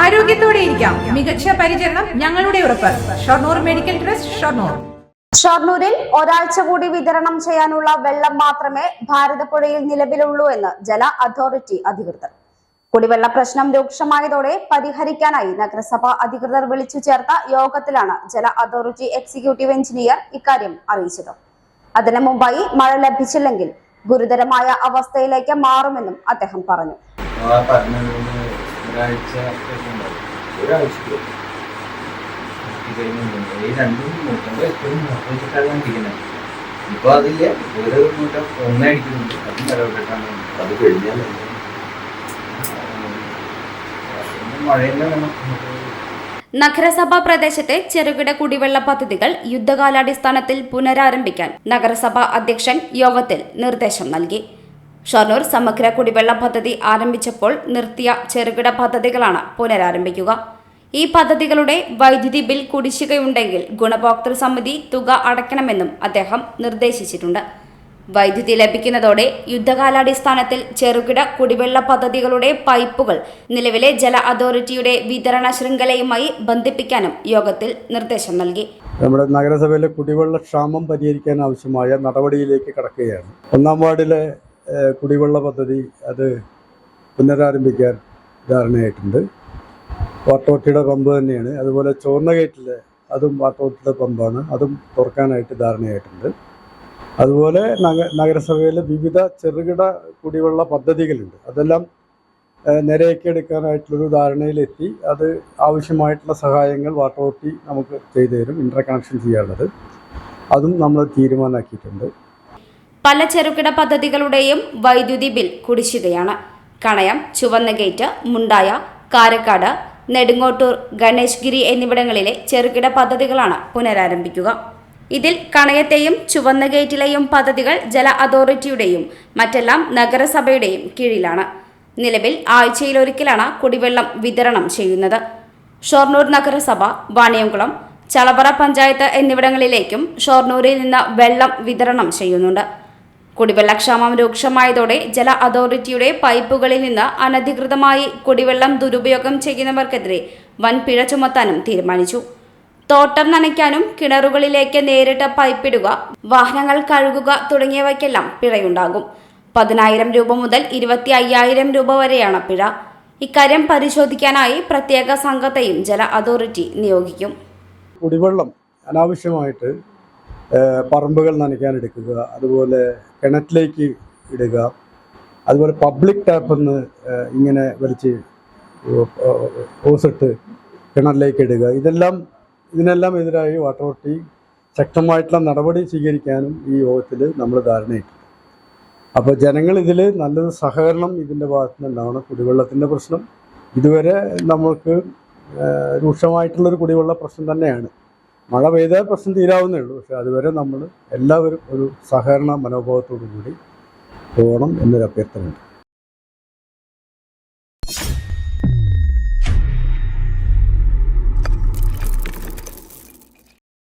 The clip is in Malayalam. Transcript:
ആരോഗ്യത്തോടെ ഇരിക്കാം. മികച്ച പരിചരണം ഞങ്ങളുടെ ഉറപ്പ്. Shoranur medical trust Shoranur. ഷൊർണൂരിൽ ഒരാഴ്ച കൂടി വിതരണം ചെയ്യാനുള്ള വെള്ളം മാത്രമേ ഭാരതപ്പുഴയിൽ നിലവിലുള്ളൂ എന്ന് ജല അതോറിറ്റി അധികൃതർ. കുടിവെള്ള പ്രശ്നം രൂക്ഷമായതോടെ പരിഹരിക്കാനായി നഗരസഭ അധികൃതർ വിളിച്ചു ചേർത്ത യോഗത്തിലാണ് ജല അതോറിറ്റി എക്സിക്യൂട്ടീവ് എഞ്ചിനീയർ ഇക്കാര്യം അറിയിച്ചത്. അതിനു മുമ്പായി മഴ ലഭിച്ചില്ലെങ്കിൽ ഗുരുതരമായ അവസ്ഥയിലേക്ക് മാറുമെന്നും അദ്ദേഹം പറഞ്ഞു. ഒരാഴ്ച ഈ രണ്ടും എപ്പോഴും ഇരിക്കുന്നത് ഇപ്പൊ അതില്ല. ഒരു നൂറ്റം ഒന്നടിക്കുന്നുണ്ട് അതും വിലപ്പെട്ടാണ് അത് കഴിഞ്ഞാൽ മഴയെല്ലാം നമുക്ക് നഗരസഭാ പ്രദേശത്തെ ചെറുകിട കുടിവെള്ള പദ്ധതികൾ യുദ്ധകാലാടിസ്ഥാനത്തിൽ പുനരാരംഭിക്കാൻ നഗരസഭാ അധ്യക്ഷൻ യോഗത്തിൽ നിർദ്ദേശം നൽകി. ഷൊർണൂർ സമഗ്ര കുടിവെള്ള പദ്ധതി ആരംഭിച്ചപ്പോൾ നിർത്തിയ ചെറുകിട പദ്ധതികളാണ് പുനരാരംഭിക്കുക. ഈ പദ്ധതികളുടെ വൈദ്യുതി ബിൽ കുടിശ്ശികയുണ്ടെങ്കിൽ ഗുണഭോക്തൃ സമിതി തുക അടയ്ക്കണമെന്നും അദ്ദേഹം നിർദ്ദേശിച്ചിട്ടുണ്ട്. വൈദ്യുതി ലഭിക്കുന്നതോടെ യുദ്ധകാലാടിസ്ഥാനത്തിൽ ചെറുകിട കുടിവെള്ള പദ്ധതികളുടെ പൈപ്പുകൾ നിലവിലെ ജല അതോറിറ്റിയുടെ വിതരണ ശൃംഖലയുമായി ബന്ധിപ്പിക്കാനും യോഗത്തിൽ നിർദ്ദേശം നൽകി. നമ്മുടെ നഗരസഭയിലെ കുടിവെള്ള ക്ഷാമം പരിഹരിക്കാൻ ആവശ്യമായ നടപടിയിലേക്ക് കടക്കുകയാണ്. ഒന്നാം വാർഡിലെ കുടിവെള്ള പദ്ധതി അത് പുനരാരംഭിക്കാൻ ധാരണയായിട്ടുണ്ട്. വാട്ടോട്ടിയുടെ പമ്പ് തന്നെയാണ്. അതുപോലെ ചോർന്നഗേറ്റിലെ അതും വാട്ടോട്ടിയുടെ പമ്പാണ്. അതും തുറക്കാനായിട്ട് ധാരണയായിട്ടുണ്ട്. അതുപോലെ നഗ നഗരസഭയിലെ വിവിധ ചെറുകിട കുടിവെള്ള പദ്ധതികളുണ്ട്. അതെല്ലാം നിരയൊക്കെ നിരയാക്കി എടുക്കാനായിട്ടുള്ളൊരു ധാരണയിലെത്തി. അത് ആവശ്യമായിട്ടുള്ള സഹായങ്ങൾ വാട്ടോട്ടി നമുക്ക് ചെയ്തു തരും ഇന്റർ കണക്ഷൻ ചെയ്യാനുള്ളത്. അതും നമ്മൾ തീരുമാനമാക്കിയിട്ടുണ്ട് പല ചെറുകിട പദ്ധതികളുടെയും വൈദ്യുതി ബിൽ കുടിശ്ശികയാണ്. കണയം ചുവന്ന ഗേറ്റ് മുണ്ടായ കാരക്കാട് നെടുങ്ങോട്ടൂർ ഗണേഷ്ഗിരി എന്നിവിടങ്ങളിലെ ചെറുകിട പദ്ധതികളാണ് പുനരാരംഭിക്കുക. ഇതിൽ കണയത്തെയും ചുവന്ന ഗേറ്റിലെയും പദ്ധതികൾ ജല അതോറിറ്റിയുടെയും മറ്റെല്ലാം നഗരസഭയുടെയും കീഴിലാണ്. നിലവിൽ ആഴ്ചയിലൊരിക്കലാണ് കുടിവെള്ളം വിതരണം ചെയ്യുന്നത്. ഷൊർണൂർ നഗരസഭ വാണിയംകുളം ചളവറ പഞ്ചായത്ത് എന്നിവിടങ്ങളിലേക്കും ഷൊർണൂരിൽ നിന്ന് വെള്ളം വിതരണം ചെയ്യുന്നുണ്ട്. കുടിവെള്ളക്ഷാമം രൂക്ഷമായതോടെ ജല അതോറിറ്റിയുടെ പൈപ്പുകളിൽ നിന്ന് അനധികൃതമായി കുടിവെള്ളം ദുരുപയോഗം ചെയ്യുന്നവർക്കെതിരെ വൻ പിഴ ചുമത്താനും തീരുമാനിച്ചു. തോട്ടം നനയ്ക്കാനും കിണറുകളിലേക്ക് നേരിട്ട് പൈപ്പിടുക വാഹനങ്ങൾ കഴുകുക തുടങ്ങിയവയ്ക്കെല്ലാം പിഴയുണ്ടാകും. പതിനായിരം രൂപ മുതൽ ഇരുപത്തി അയ്യായിരം രൂപ വരെയാണ് പിഴ. ഇക്കാര്യം പരിശോധിക്കാനായി പ്രത്യേക സംഘത്തെയും ജല അതോറിറ്റി നിയോഗിക്കും. കുടിവെള്ളം അനാവശ്യമായിട്ട് പറമ്പുകൾ നനയ്ക്കാൻ എടുക്കുക അതുപോലെ കിണറ്റിലേക്ക് ഇടുക. അതുപോലെ പബ്ലിക് ടാപ്പിൽ നിന്ന് ഇങ്ങനെ വലിച്ച് ഓസിട്ട് കിണറിലേക്ക് ഇടുക. ഇതെല്ലാം ഇതിനെല്ലാം എതിരായി വാട്ടർ അതോറിറ്റി ശക്തമായിട്ടുള്ള നടപടി സ്വീകരിക്കാനും ഈ യോഗത്തിൽ നമ്മൾ ധാരണയിട്ടു അപ്പോൾ ജനങ്ങൾ ഇതിൽ നല്ലൊരു സഹകരണം ഇതിന്റെ ഭാഗത്തു നിന്നുണ്ടാവണം. കുടിവെള്ളത്തിന്റെ പ്രശ്നം. ഇതുവരെ ഏഹ്, രൂക്ഷമായിട്ടുള്ളൊരു കുടിവെള്ള പ്രശ്നം തന്നെയാണ്. മഴ പെയ്താൽ പ്രശ്നം തീരാവുന്നേ ഉള്ളൂ. പക്ഷെ അതുവരെ നമ്മൾ എല്ലാവരും ഒരു സഹകരണ മനോഭാവത്തോടു കൂടി പോകണം എന്നൊരു അഭ്യർത്ഥനയുണ്ട്.